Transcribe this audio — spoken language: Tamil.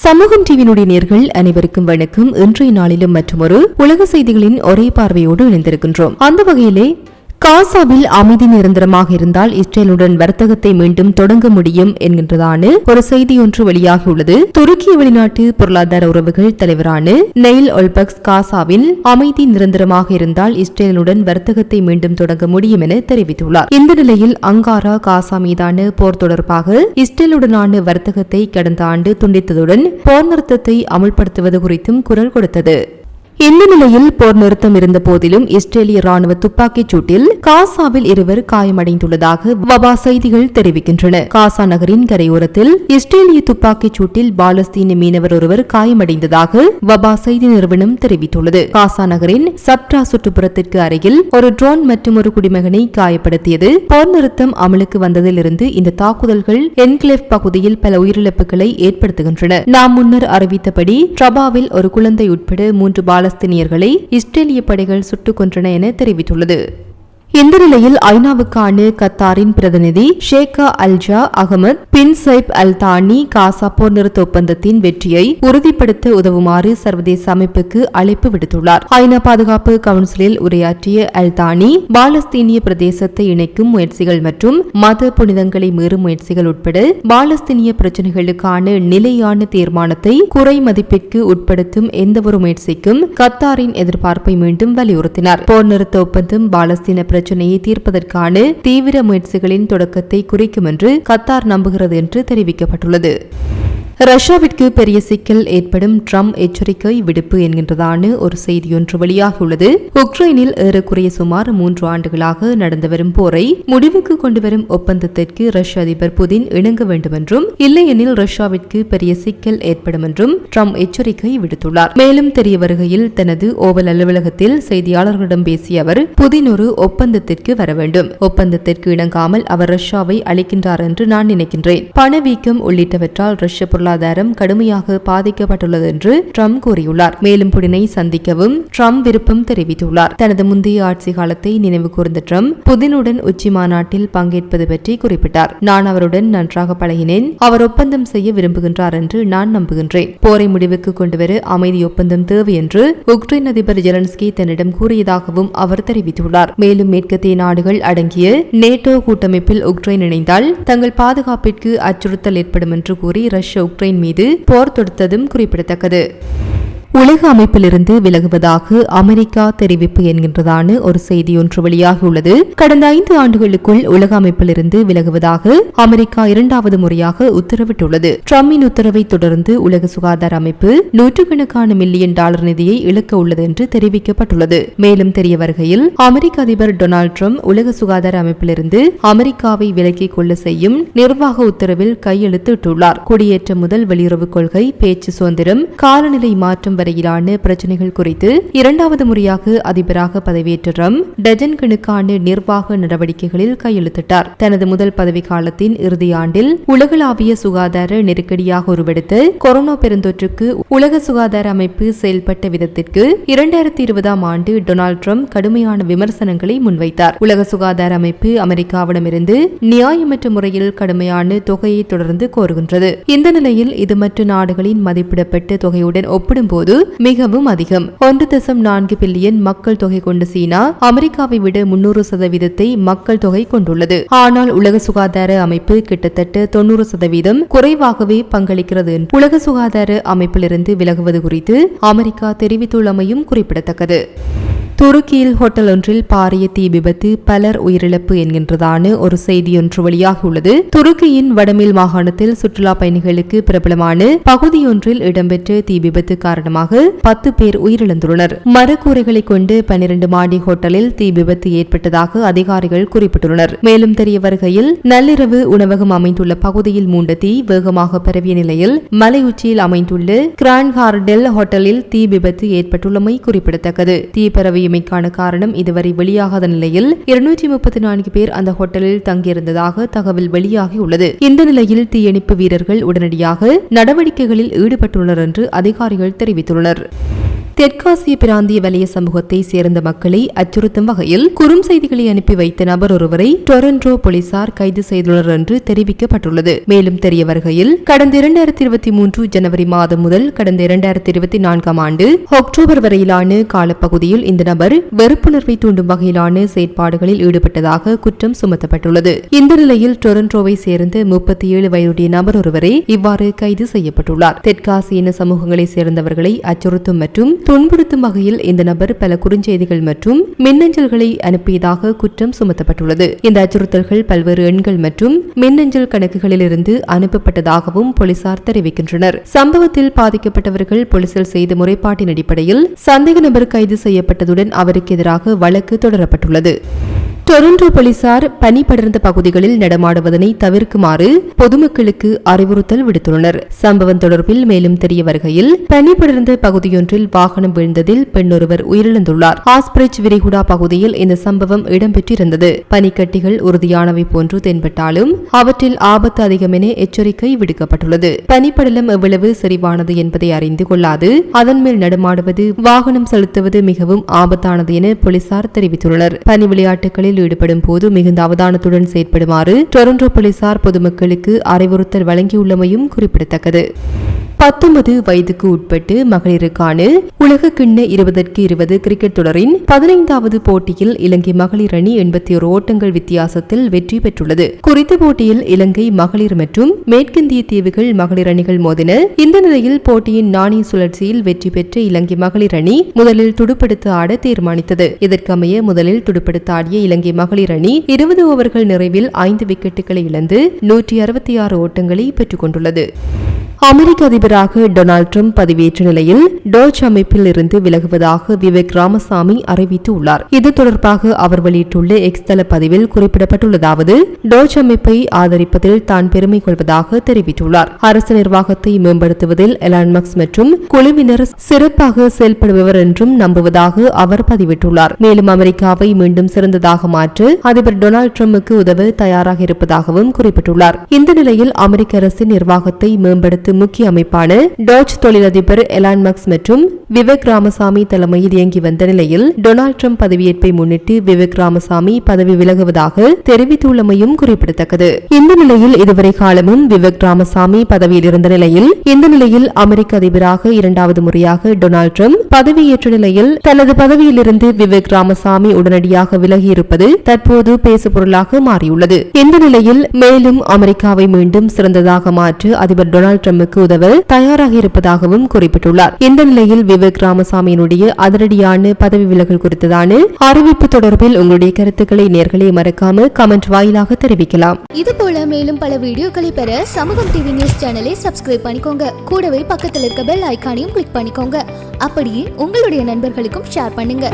சமூகம் டிவியினுடைய நேர்கள் அனைவருக்கும் வணக்கம். இன்றைய நாளிலும் மற்றொரு உலக செய்திகளின் ஒரே பார்வையோடு இணைந்திருக்கின்றோம். அந்த வகையிலே காசாவில் அமைதி நிரந்தரமாக இருந்தால் இஸ்ரேலுடன் வர்த்தகத்தை மீண்டும் தொடங்க முடியும் என்கின்றதான ஒரு செய்தி ஒன்று வெளியாகியுள்ளது. துருக்கிய வெளிநாட்டு பொருளாதார உறவுகள் தலைவரான நெயில் ஒல்பக்ஸ் காசாவில் அமைதி நிரந்தரமாக இருந்தால் இஸ்ரேலுடன் வர்த்தகத்தை மீண்டும் தொடங்க முடியும் என தெரிவித்துள்ளார். இந்த நிலையில் அங்காரா காசா மீதான போர் தொடர்பாக இஸ்ரேலுடனான வர்த்தகத்தை கடந்த ஆண்டு துண்டித்ததுடன் போர் நிறுத்தத்தை அமுல்படுத்துவது குறித்தும் குரல் கொடுத்தது. இந்த நிலையில் போர் நிறுத்தம் இருந்த போதிலும் இஸ்ரேலிய ராணுவ துப்பாக்கிச் சூட்டில் காசாவில் இருவர் காயமடைந்துள்ளதாக வபா செய்திகள் தெரிவிக்கின்றன. காசா நகரின் கரையோரத்தில் இஸ்ரேலிய துப்பாக்கிச் சூட்டில் பாலஸ்தீன மீனவர் ஒருவர் காயமடைந்ததாக வபா செய்தி நிறுவனம் தெரிவித்துள்ளது. காசா நகரின் சப்ரா சுற்றுப்புறத்திற்கு அருகில் ஒரு ட்ரோன் மற்றும் ஒரு குடிமகனை காயப்படுத்தியது. போர் நிறுத்தம் அமலுக்கு வந்ததிலிருந்து இந்த தாக்குதல்கள் என்கிளேவ் பகுதியில் பல உயிரிழப்புகளை ஏற்படுத்துகின்றன. நாம் முன்னர் அறிவித்தபடி ட்ரபாவில் ஒரு குழந்தை உட்பட மூன்று பாலஸ்தீனியர்களை இஸ்ரேலிய படைகள் சுட்டுக் கொன்றன என தெரிவித்துள்ளது. இந்த நிலையில் ஐநாவுக்கான கத்தாரின் பிரதிநிதி ஷேகா அல்ஜா அகமது பின் சைப் அல் தானி காசா போர் நிறுத்த ஒப்பந்தத்தின் வெற்றியை உறுதிப்படுத்த உதவுமாறு சர்வதேச அமைப்புக்கு அழைப்பு விடுத்துள்ளார். ஐநா பாதுகாப்பு கவுன்சிலில் உரையாற்றிய அல் தானி பாலஸ்தீனிய பிரதேசத்தை இணைக்கும் முயற்சிகள் மற்றும் மத புனிதங்களை மீறும் முயற்சிகள் உட்பட பாலஸ்தீனிய பிரச்சினைகளுக்கான நிலையான தீர்மானத்தை குறை மதிப்பிற்கு உட்படுத்தும் எந்தவொரு முயற்சிக்கும் கத்தாரின் எதிர்பார்ப்பை மீண்டும் வலியுறுத்தினார். போர் நிறுத்த ஒப்பந்தம் பாலஸ்தீன பிரச்சினையை தீர்ப்பதற்கான தீவிர முயற்சிகளின் தொடக்கத்தை குறிக்கும் என்று கத்தார் நம்புகிறது என்று தெரிவிக்கப்பட்டுள்ளது. ரஷ்யாவிற்கு பெரிய சிக்கல் ஏற்படும் ட்ரம்ப் எச்சரிக்கை விடுப்பு என்கின்றதான ஒரு செய்தியொன்று வெளியாகியுள்ளது. உக்ரைனில் ஏறக்குறைய சுமார் மூன்று ஆண்டுகளாக நடந்து வரும் போரை முடிவுக்கு கொண்டுவரும் ஒப்பந்தத்திற்கு ரஷ்ய அதிபர் புதின் இணங்க வேண்டும் என்றும் இல்லையெனில் ரஷ்யாவிற்கு பெரிய சிக்கல் ஏற்படும் என்றும் ட்ரம்ப் எச்சரிக்கை விடுத்துள்ளார். மேலும் தெரிய வருகையில் தனது ஓவல் அலுவலகத்தில் செய்தியாளர்களிடம் பேசிய அவர் புதின் ஒரு ஒப்பந்தத்திற்கு வர வேண்டும். ஒப்பந்தத்திற்கு இணங்காமல் அவர் ரஷ்யாவை அளிக்கின்றார் என்று நான் நினைக்கின்றேன். பணவீக்கம் உள்ளிட்டவற்றால் ரஷ்ய பொருளாதாரம் கடுமையாக பாதிக்கப்பட்டுள்ளது என்று ட்ரம்ப் கூறியுள்ளார். மேலும் புடினை சந்திக்கவும் ட்ரம்ப் விருப்பம் தெரிவித்துள்ளார். தனது முந்தைய ஆட்சி காலத்தை நினைவு கூர்ந்த ட்ரம்ப் புதினுடன் உச்சி மாநாட்டில் பங்கேற்பது பற்றி குறிப்பிட்டார். நான் அவருடன் நன்றாக பழகினேன். அவர் ஒப்பந்தம் செய்ய விரும்புகின்றார் என்று நான் நம்புகின்றேன். போரை முடிவுக்கு கொண்டுவர அமைதி ஒப்பந்தம் தேவை என்று உக்ரைன் அதிபர் ஜெலன்ஸ்கி தன்னிடம் கூறியதாகவும் அவர் தெரிவித்துள்ளார். மேலும் மேற்கத்திய நாடுகள் அடங்கிய நேட்டோ கூட்டமைப்பில் உக்ரைன் இணைந்தால் தங்கள் பாதுகாப்பிற்கு அச்சுறுத்தல் ஏற்படும் என்று கூறி ரஷ்ய உக்ரைன் மீது போர் தொடுத்ததும் குறிப்பிடத்தக்கது. உலக அமைப்பிலிருந்து விலகுவதாக அமெரிக்கா தெரிவிப்பு என்கின்றதான ஒரு செய்தி ஒன்று வெளியாகியுள்ளது. கடந்த ஐந்து ஆண்டுகளுக்குள் உலக அமைப்பிலிருந்து விலகுவதாக அமெரிக்கா இரண்டாவது முறையாக உத்தரவிட்டுள்ளது. ட்ரம்பின் உத்தரவை தொடர்ந்து உலக சுகாதார அமைப்பு நூற்றுக்கணக்கான மில்லியன் டாலர் நிதியை இழக்க உள்ளது என்று தெரிவிக்கப்பட்டுள்ளது. மேலும் தெரிய வருகையில் அமெரிக்க அதிபர் டொனால்டு ட்ரம்ப் உலக சுகாதார அமைப்பிலிருந்து அமெரிக்காவை விலக்கிக் கொள்ள செய்யும் நிர்வாக உத்தரவில் கையெழுத்திட்டுள்ளார். குடியேற்றம் முதல் வெளியுறவு கொள்கை பேச்சு சுதந்திரம் காலநிலை மாற்றம் வரையிலான பிரச்சினைகள் குறித்து இரண்டாவது முறையாக அதிபராக பதவியேற்ற ட்ரம்ப் டஜன் கணக்கான நிர்வாக நடவடிக்கைகளில் கையெழுத்திட்டார். தனது முதல் பதவி காலத்தின் இறுதி ஆண்டில் உலகளாவிய சுகாதார நெருக்கடியாக உருவெடுத்து கொரோனா பெருந்தொற்றுக்கு உலக சுகாதார அமைப்பு செயல்பட்ட விதத்திற்கு இரண்டாயிரத்தி இருபதாம் ஆண்டு டொனால்ட் ட்ரம்ப் கடுமையான விமர்சனங்களை முன்வைத்தார். உலக சுகாதார அமைப்பு அமெரிக்காவிடமிருந்து நியாயமற்ற முறையில் கடுமையான தொகையை தொடர்ந்து கோருகின்றது. இந்த நிலையில் இது மற்ற நாடுகளின் மதிப்பிடப்பட்ட தொகையுடன் ஒப்பிடும்போது பங்கு மிகவும் அதிகம். ஒன்று தசம் நான்கு பில்லியன் மக்கள் தொகை கொண்ட சீனா அமெரிக்காவை விட முன்னூறு சதவீதத்தை மக்கள் தொகை கொண்டுள்ளது. ஆனால் உலக சுகாதார அமைப்பு கிட்டத்தட்ட தொன்னூறு சதவீதம் குறைவாகவே பங்களிக்கிறது உலக சுகாதார அமைப்பிலிருந்து விலகுவது குறித்து அமெரிக்கா தெரிவித்துள்ளமையும் குறிப்பிடத்தக்கது. துருக்கியில் ஹோட்டல் ஒன்றில் பாரிய தீ விபத்து பலர் உயிரிழப்பு என்கின்றதான ஒரு செய்தியொன்று வெளியாகியுள்ளது. துருக்கியின் வடமேல் மாகாணத்தில் சுற்றுலா பயணிகளுக்கு பிரபலமான பகுதியொன்றில் இடம்பெற்ற தீ விபத்து காரணமாக பத்து பேர் உயிரிழந்துள்ளனர். மரக்கூரைகளை கொண்டு பனிரண்டு மாடி ஹோட்டலில் தீ விபத்து ஏற்பட்டதாக அதிகாரிகள் குறிப்பிட்டுள்ளனர். மேலும் தெரிய வருகையில் நள்ளிரவு உணவகம் அமைந்துள்ள பகுதியில் மூண்ட தீ வேகமாக பரவிய நிலையில் மலை உச்சியில் அமைந்துள்ள கிராண்ட் ஹார்டெல் ஹோட்டலில் தீ விபத்து ஏற்பட்டுள்ளமை குறிப்பிடத்தக்கது. தீ பரவிய தீயமைக்கான காரணம் இதுவரை வெளியாகாத நிலையில் இருநூற்றி முப்பத்தி நான்கு பேர் அந்த ஹோட்டலில் தங்கியிருந்ததாக தகவல் வெளியாகியுள்ளது. இந்த நிலையில் தீயணைப்பு வீரர்கள் உடனடியாக நடவடிக்கைகளில் ஈடுபட்டுள்ளனர் என்று அதிகாரிகள் தெரிவித்துள்ளனர். தெற்காசிய பிராந்திய வலய சமூகத்தை சேர்ந்த மக்களை அச்சுறுத்தும் வகையில் குறும் செய்திகளை அனுப்பி வைத்த நபர் ஒருவரை டொரண்டோ போலீசார் கைது செய்துள்ளனர் என்று தெரிவிக்கப்பட்டுள்ளது. மேலும் தெரிய வருகையில் கடந்த இரண்டாயிரத்தி இருபத்தி மூன்று ஜனவரி மாதம் முதல் கடந்த இரண்டாயிரத்தி இருபத்தி நான்காம் ஆண்டு அக்டோபர் வரையிலான காலப்பகுதியில் இந்த நபர் வெறுப்புணர்வை தூண்டும் வகையிலான செயற்பாடுகளில் ஈடுபட்டதாக குற்றம் சுமத்தப்பட்டுள்ளது. இந்த நிலையில் டொரண்டோவை சேர்ந்த முப்பத்தி ஏழு வயதுடைய நபர் ஒருவரை இவ்வாறு கைது செய்யப்பட்டுள்ளார். தெற்காசிய சமூகங்களை சேர்ந்தவர்களை அச்சுறுத்தும் மற்றும் துன்புறுத்தும் வகையில் இந்த நபர் பல குறுஞ்செய்திகள் மற்றும் மின்னஞ்சல்களை அனுப்பியதாக குற்றம் சுமத்தப்பட்டுள்ளது. இந்த அச்சுறுத்தல்கள் பல்வேறு எண்கள் மற்றும் மின்னஞ்சல் கணக்குகளிலிருந்து அனுப்பப்பட்டதாகவும் போலீசார் தெரிவிக்கின்றனர். சம்பவத்தில் பாதிக்கப்பட்டவர்கள் போலீசில் செய்த முறைப்பாட்டின் அடிப்படையில் சந்தேக நபர் கைது செய்யப்பட்டதுடன் அவருக்கு எதிராக வழக்கு தொடரப்பட்டுள்ளது. டொரண்டோ போலீசார் பனி படர்ந்த பகுதிகளில் நடமாடுவதனை தவிர்க்குமாறு பொதுமக்களுக்கு அறிவுறுத்தல் விடுத்துள்ளனர். சம்பவம் தொடர்பில் மேலும் தெரிய வருகையில் பனி படர்ந்த பகுதியொன்றில் வாகனம் வீழ்ந்ததில் பெண்ணொருவர் உயிரிழந்துள்ளார். ஆஸ்பிரிட்ஜ் விரிகுடா பகுதியில் இந்த சம்பவம் இடம்பெற்றிருந்தது. பனிக்கட்டிகள் உறுதியானவை போன்று தென்பட்டாலும் அவற்றில் ஆபத்து அதிகம் என எச்சரிக்கை விடுக்கப்பட்டுள்ளது. பனிப்படலம் எவ்வளவு செறிவானது என்பதை அறிந்து கொள்ளாது அதன் மேல் நடமாடுவது வாகனம் செலுத்துவது மிகவும் ஆபத்தானது என போலீசார் தெரிவித்துள்ளனர். பனி விளையாட்டுகளில் ஈடுபடும் போது மிகுந்த அவதானத்துடன் செயற்படுமாறு டொரண்டோ போலீசார் பொதுமக்களுக்கு அறிவுறுத்தல் வழங்கியுள்ளமையும் குறிப்பிடத்தக்கது. பத்தொன்பது வயதுக்கு உட்பட்டு மகளிருக்கான உலக கிண்ண இருபதற்கு இருபது கிரிக்கெட் தொடரின் பதினைந்தாவது போட்டியில் இலங்கை மகளிர் அணி எண்பத்தி ஒரு ஓட்டங்கள் வித்தியாசத்தில் வெற்றி பெற்றுள்ளது. குறித்த போட்டியில் இலங்கை மகளிர் மற்றும் மேற்கிந்திய தீவுகள் மகளிர் அணிகள் மோதின இந்த நிலையில் போட்டியின் நாணய சுழற்சியில் வெற்றி பெற்ற இலங்கை மகளிர் அணி முதலில் துடுப்படுத்த ஆட தீர்மானித்தது. இதற்கமைய முதலில் துடுப்படுத்த ஆடிய இலங்கை மகளிர் அணி இருபது ஓவர்கள் நிறைவில் ஐந்து விக்கெட்டுகளை இழந்து நூற்றி அறுபத்தி ஆறு ஓட்டங்களை பெற்றுக் கொண்டுள்ளது. அமெரிக்க அதிபராக டொனால்ட் ட்ரம்ப் பதவியேற்ற நிலையில் டோச் அமைப்பில் இருந்து விலகுவதாக விவேக் ராமசாமி அறிவித்துள்ளார். இது தொடர்பாக அவர் வெளியிட்டுள்ள எக்ஸ் தள பதிவில் குறிப்பிடப்பட்டுள்ளதாவது டோச் அமைப்பை ஆதரிப்பதில் தான் பெருமை கொள்வதாக தெரிவித்துள்ளார். அரசு நிர்வாகத்தை மேம்படுத்துவதில் எலான்மக்ஸ் மற்றும் குழுவினர் சிறப்பாக செயல்படுபவர் என்றும் நம்புவதாக அவர் பதிவிட்டுள்ளார். மேலும் அமெரிக்காவை மீண்டும் சிறந்ததாக மாற்ற அதிபர் டொனால்ட் ட்ரம்புக்கு உதவ தயாராக இருப்பதாகவும் குறிப்பிட்டுள்ளார். இந்த நிலையில் அமெரிக்க அரசின் நிர்வாகத்தை மேம்படுத்த மேம்படுத்தும் முக்கிய அமைப்பான டாச் தொழிலதிபர் எலான் மக்ஸ் மற்றும் விவேக் ராமசாமி தலைமையில் இயங்கி வந்த நிலையில் டொனால்ட் ட்ரம்ப் பதவியேற்பை முன்னிட்டு விவேக் ராமசாமி பதவி விலகுவதாக தெரிவித்துள்ளமையும் குறிப்பிடத்தக்கது. இந்த நிலையில் இதுவரை காலமும் விவேக் ராமசாமி பதவியில் இருந்த நிலையில் இந்த நிலையில் அமெரிக்க அதிபராக இரண்டாவது முறையாக டொனால்ட் ட்ரம்ப் பதவியேற்ற நிலையில் தனது பதவியிலிருந்து விவேக் ராமசாமி உடனடியாக விலகியிருப்பது தற்போது பேசுபொருளாக மாறியுள்ளது. இந்த நிலையில் மேலும் அமெரிக்காவை மீண்டும் சிறந்ததாக மாற்ற அதிபர் டொனால்ட் ட்ரம்புக்கு உதவ தயாராக இருப்பதாகவும் குறிப்பிட்டுள்ளார். இந்த நிலையில் விவேக் ராமசாமியினுடைய அதிரடியான பதவி விலகல் குறித்ததான அறிவிப்பு தொடர்பில் உங்களுடைய கருத்துக்களை நேர்களை மறக்காம கமெண்ட் வாயிலாக தெரிவிக்கலாம். இது போல மேலும் பல வீடியோக்களை பெற சமூகம் டிவி நியூஸ் சேனலை சப்ஸ்கிரைப் பண்ணிக்கோங்க. கூடவே பக்கத்தில் இருக்க பெல் ஐக்கானையும் கிளிக் பண்ணிக்கோங்க. அப்படியே உங்களுடைய நண்பர்களுக்கும் ஷேர் பண்ணுங்க.